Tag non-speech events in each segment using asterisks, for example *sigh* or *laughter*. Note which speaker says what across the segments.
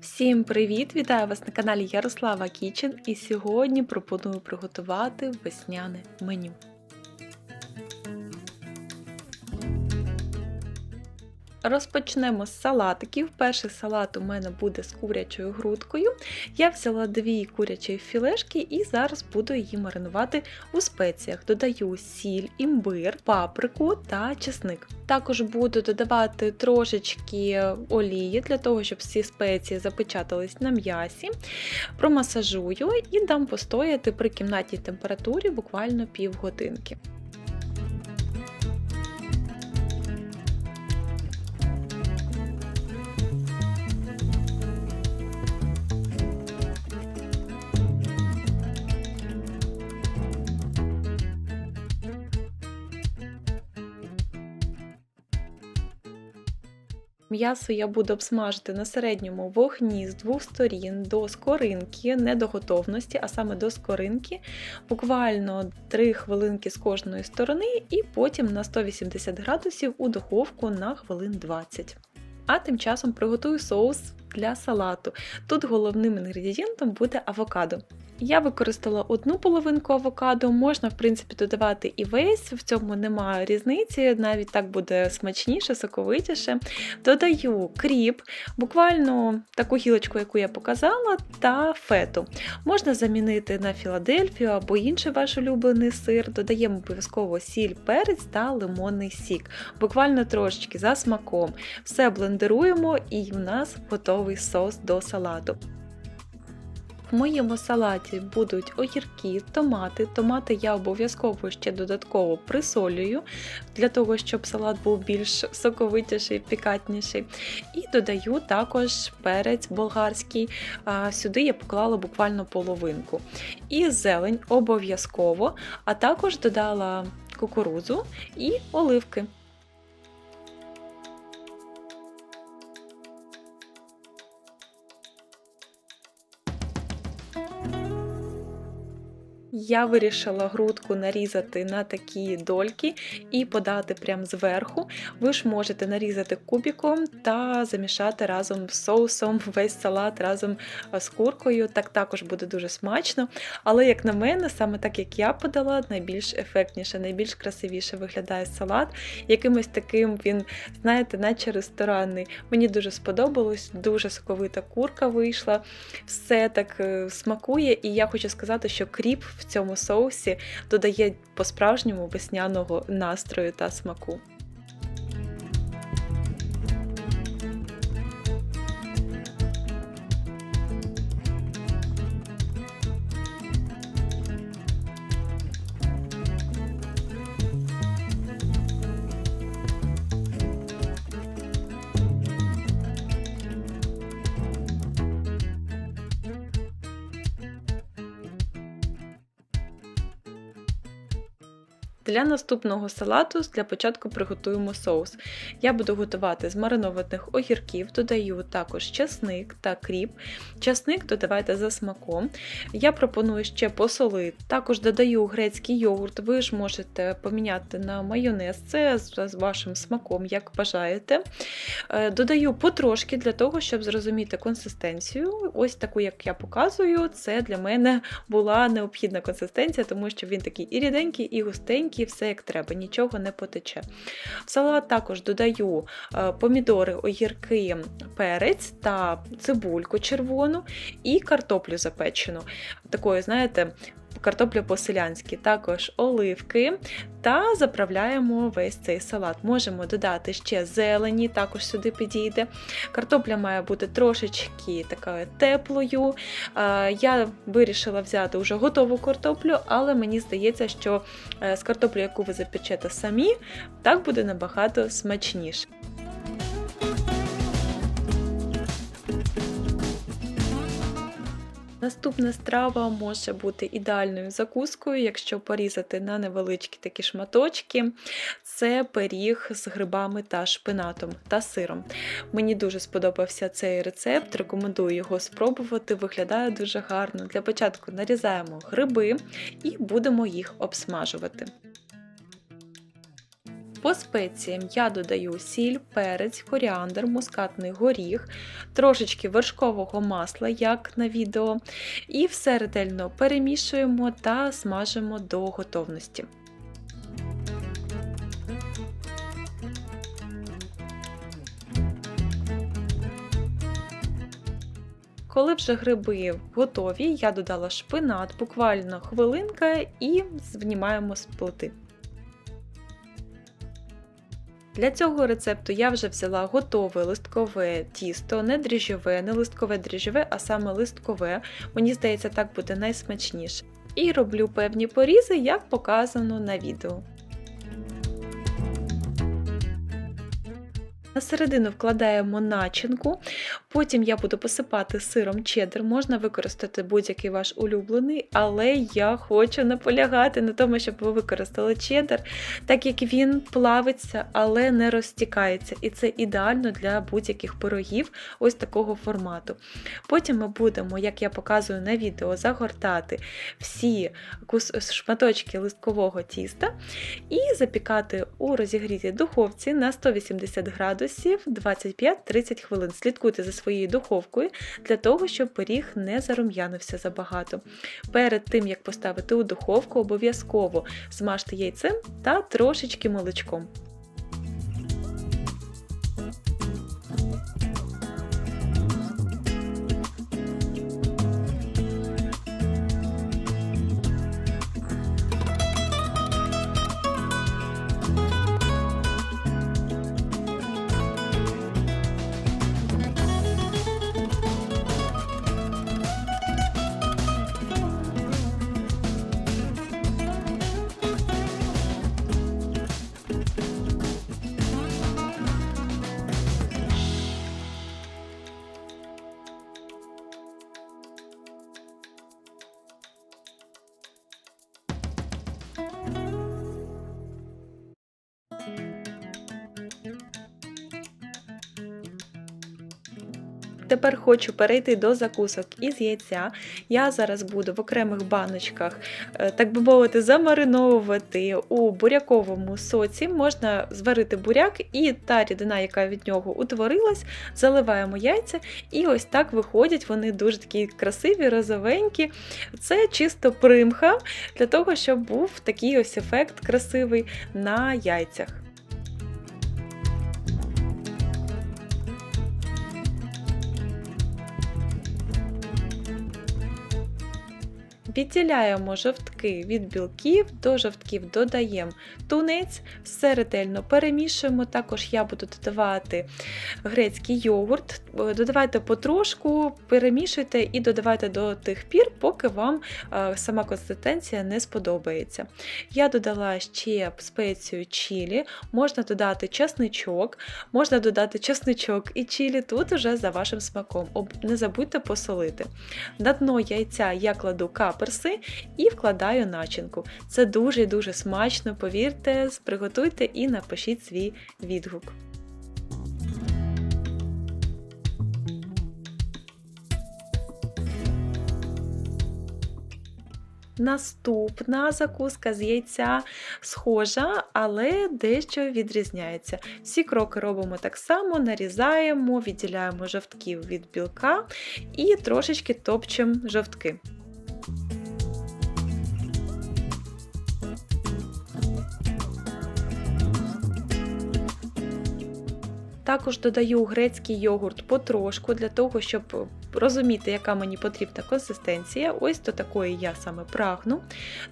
Speaker 1: Всім привіт! Вітаю вас на каналі Ярослава Кічен і сьогодні пропоную приготувати весняне меню. Розпочнемо з салатиків. Перший салат у мене буде з курячою грудкою. Я взяла дві курячі філешки і зараз буду її маринувати у спеціях. Додаю сіль, імбир, паприку та чесник. Також буду додавати трошечки олії для того, щоб всі спеції запечатались на м'ясі. Промасажую і дам постояти при кімнатній температурі буквально півгодинки. М'ясо я буду обсмажити на середньому вогні з двох сторін до скоринки, не до готовності, а саме до скоринки, буквально 3 хвилинки з кожної сторони, і потім на 180 градусів у духовку на хвилин 20. А тим часом приготую соус для салату. Тут головним інгредієнтом буде авокадо. Я використала одну половинку авокадо, можна, в принципі, додавати і весь, в цьому немає різниці, навіть так буде смачніше, соковитіше. Додаю кріп, буквально таку гілочку, яку я показала, та фету. Можна замінити на Філадельфію або інший ваш улюблений сир. Додаємо обов'язково сіль, перець та лимонний сік. Буквально трошечки за смаком. Все блендеруємо, і в нас готовий сос до салату. В моєму салаті будуть огірки, томати. Томати я обов'язково ще додатково присолюю, для того, щоб салат був більш соковитіший, пікатніший. І додаю також перець болгарський. Сюди я поклала буквально половинку. І зелень обов'язково, а також додала кукурудзу і оливки. Я вирішила грудку нарізати на такі дольки і подати прямо зверху. Ви ж можете нарізати кубіком та замішати разом з соусом весь салат разом з куркою. Так також буде дуже смачно. Але, як на мене, саме так як я подала, найбільш ефектніше, найбільш красивіше виглядає салат. Якимось таким він, знаєте, наче ресторанний. Мені дуже сподобалось, дуже соковита курка вийшла. Все так е, смакує, і я хочу сказати, що кріп в цьому соусі додає по-справжньому весняного настрою та смаку. Для наступного салату для початку приготуємо соус. Я буду готувати з маринованих огірків, додаю також часник та кріп. Часник додавайте за смаком. Я пропоную ще посолити. Також додаю грецький йогурт, ви ж можете поміняти на майонез, це з вашим смаком, як бажаєте. Е, додаю потрошки для того, щоб зрозуміти консистенцію. Ось таку, як я показую, це для мене була необхідна консистенція, тому що він такий і ріденький, і густенький маленький, все як треба, нічого не потече. В салат також додаю е, помідори, огірки, перець та цибульку червону і картоплю запечену. Такою, знаєте, картопля по-селянськи, також оливки та заправляємо весь цей салат. Можемо додати ще зелені, також сюди підійде. Картопля має бути трошечки такою теплою. Я вирішила взяти вже готову картоплю, але мені здається, що е, з картоплю, яку ви запечете самі, так буде набагато смачніше. Наступна страва може бути ідеальною закускою, якщо порізати на невеличкі такі шматочки. Це пиріг з грибами та шпинатом та сиром. Мені дуже сподобався цей рецепт, рекомендую його спробувати, виглядає дуже гарно. Для початку нарізаємо гриби і будемо їх обсмажувати. По спеціям я додаю сіль, перець, коріандр, мускатний горіх, трошечки вершкового масла, як на відео, і все ретельно перемішуємо та смажимо до готовності. Коли вже гриби готові, я додала шпинат, буквально хвилинка і знімаємо з плити. Для цього рецепту я вже взяла готове листкове тісто, не дріжджове, не листкове дріжджове, а саме листкове. Мені здається, так буде найсмачніше. І роблю певні порізи, як показано на відео. На середину вкладаємо начинку, потім я буду посипати сиром чеддер, можна використати будь-який ваш улюблений, але я хочу наполягати на тому, щоб ви використали чеддер, так як він плавиться, але не розтікається. І це ідеально для будь-яких пирогів ось такого формату. Потім ми будемо, як я показую на відео, загортати всі шматочки листкового тіста і запікати у розігрітій духовці на 180 градусів градусів 25-30 хвилин. Слідкуйте за своєю духовкою для того, щоб пиріг не зарум'янився забагато. Перед тим, як поставити у духовку, обов'язково змажте яйцем та трошечки молочком. Тепер хочу перейти до закусок із яйця. Я зараз буду в окремих баночках, е, так би мовити, замариновувати у буряковому соці. Можна зварити буряк і та рідина, яка від нього утворилась, заливаємо яйця, і ось так виходять вони дуже такі красиві, розовенькі. Це чисто примха для того, щоб був такий ось ефект красивий на яйцях. Відділяємо жовтки від білків, до жовтків додаємо тунець, все ретельно перемішуємо. Також я буду додавати грецький йогурт. Додавайте потрошку, перемішуйте і додавайте до тих пір, поки вам сама консистенція не сподобається. Я додала ще спецію чілі, можна додати часничок, можна додати часничок і чілі, тут уже за вашим смаком. Не забудьте посолити. На дно яйця я кладу каперси і вкладаю начинку. Це дуже дуже смачно, повірте, приготуйте і напишіть свій відгук. Наступна закуска з яйця схожа, але дещо відрізняється. Всі кроки робимо так само: нарізаємо, відділяємо жовтків від білка і трошечки топчемо жовтки. Також додаю грецький йогурт потрошку для того, щоб розуміти, яка мені потрібна консистенція. Ось до такої я саме прагну.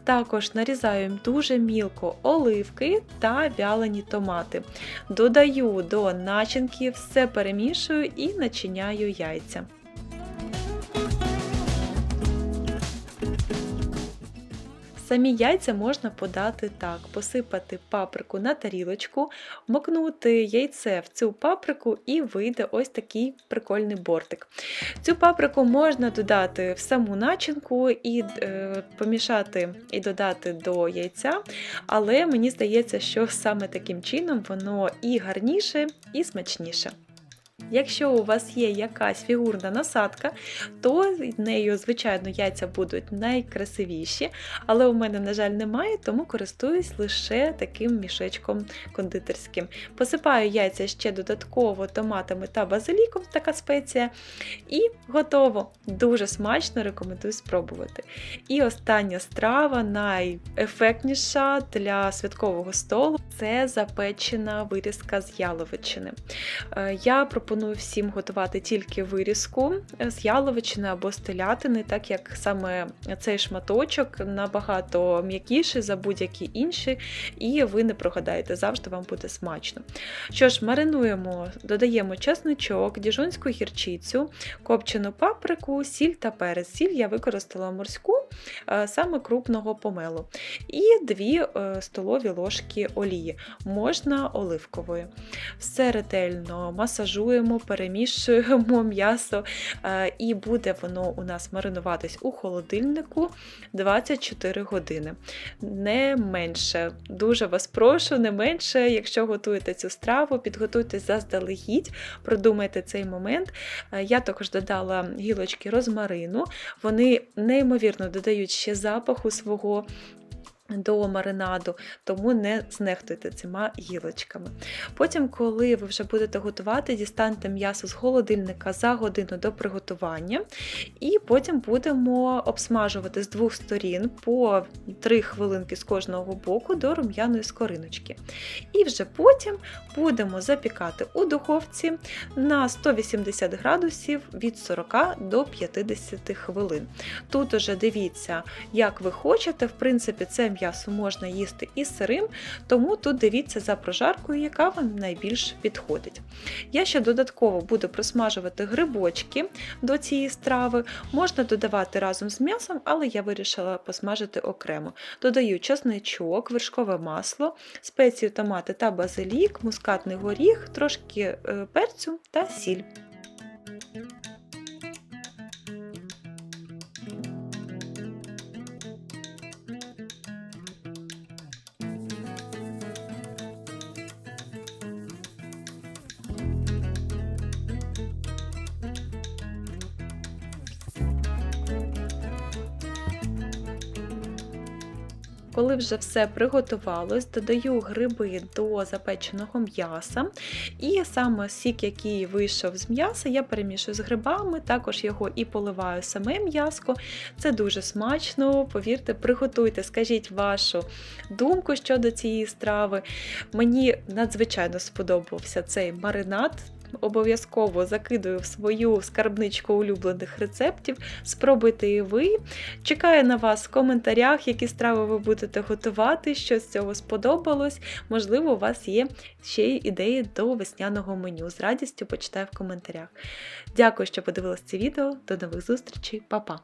Speaker 1: Також нарізаю дуже мілко оливки та вялені томати. Додаю до начинки, все перемішую і начиняю яйця. Самі яйця можна подати так: посипати паприку на тарілочку, мокнути яйце в цю паприку і вийде ось такий прикольний бортик. Цю паприку можна додати в саму начинку і е, помішати і додати до яйця, але мені здається, що саме таким чином воно і гарніше, і смачніше. Якщо у вас є якась фігурна насадка, то нею, звичайно, яйця будуть найкрасивіші, але у мене, на жаль, немає, тому користуюсь лише таким мішечком кондитерським. Посипаю яйця ще додатково томатами та базиліком, така спеція, і готово. Дуже смачно рекомендую спробувати. І остання страва, найефектніша для святкового столу це запечена вирізка з яловичини. Е, Я пропоную всім готувати тільки вирізку з яловичини або з телятини, так як саме цей шматочок набагато м'якіший за будь-які інші, і ви не прогадаєте, завжди вам буде смачно. Що ж, маринуємо, додаємо чесничок, діжонську гірчицю, копчену паприку, сіль та перець. Сіль я використала морську, саме крупного помелу. І 2 е, столові ложки олії, можна оливкової. Все ретельно масажуємо, перемішуємо *laughs* м'ясо, е, і буде воно у нас маринуватись у холодильнику 24 години. Не менше. Дуже вас прошу, не менше, якщо готуєте цю страву, підготуйте заздалегідь, продумайте цей момент. Е, Я також додала гілочки розмарину, вони неймовірно додають ще запаху свого. До маринаду, тому не знехтуйте цими гілочками. Потім, коли ви вже будете готувати, дістаньте м'ясо з холодильника за годину до приготування, і потім будемо обсмажувати з двох сторін по 3 хвилинки з кожного боку до рум'яної скориночки. І вже потім будемо запікати у духовці на 180 градусів від 40 до 50 хвилин. Тут уже дивіться, як ви хочете, в принципі, це м'ясо можна їсти і сирим, тому тут дивіться за прожаркою, яка вам найбільш підходить. Я ще додатково буду просмажувати грибочки до цієї страви. Можна додавати разом з м'ясом, але я вирішила посмажити окремо. Додаю чесничок, вершкове масло, спецію томати та базилік, мускатний горіх, трошки е, перцю та сіль. Коли вже все приготувалось, додаю гриби до запеченого м'яса. І саме сік, який вийшов з м'яса, я перемішую з грибами, також його і поливаю саме м'яско. Це дуже смачно, повірте, приготуйте, скажіть вашу думку щодо цієї страви. Мені надзвичайно сподобався цей маринад. Обов'язково закидую в свою скарбничку улюблених рецептів. Спробуйте і ви. Чекаю на вас в коментарях, які страви ви будете готувати, що з цього сподобалось. Можливо, у вас є ще й ідеї до весняного меню. З радістю почитаю в коментарях. Дякую, що подивилися це відео. До нових зустрічей, Па-па!